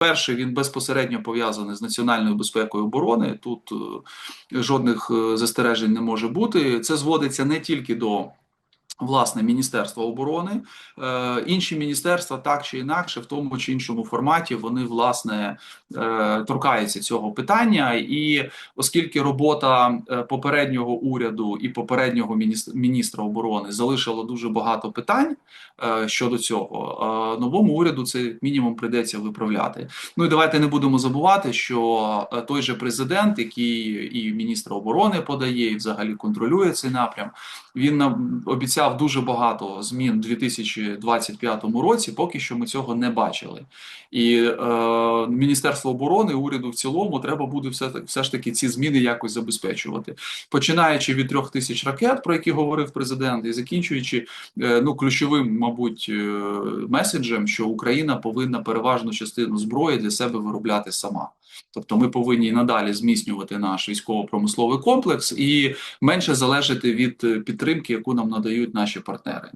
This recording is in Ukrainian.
Перший він безпосередньо пов'язаний з національною безпекою оборони. Тут е, жодних е, застережень не може бути. Це зводиться не тільки до. Власне, Міністерства оборони, е, інші міністерства так чи інакше, в тому чи іншому форматі, вони власне е, торкаються цього питання. І оскільки робота е, попереднього уряду і попереднього міністра, оборони залишила дуже багато питань щодо цього, новому уряду це мінімум прийдеться виправляти. Ну і давайте не будемо забувати, що той же президент, який і міністра оборони подає, і взагалі контролює цей напрям, він нам обіцяв дуже багато змін у 2025 році. Поки що ми цього не бачили. І е, Міністерство оборони уряду в цілому треба буде все, все ж таки ці зміни якось забезпечувати, починаючи від трьох тисяч ракет, про які говорив президент, і закінчуючи е, ну ключовим, мабуть, е, меседжем, що Україна повинна переважну частину зброї для себе виробляти сама. Тобто ми повинні і надалі зміцнювати наш військово-промисловий комплекс і менше залежати від е, підтримки, яку нам надають наші партнери.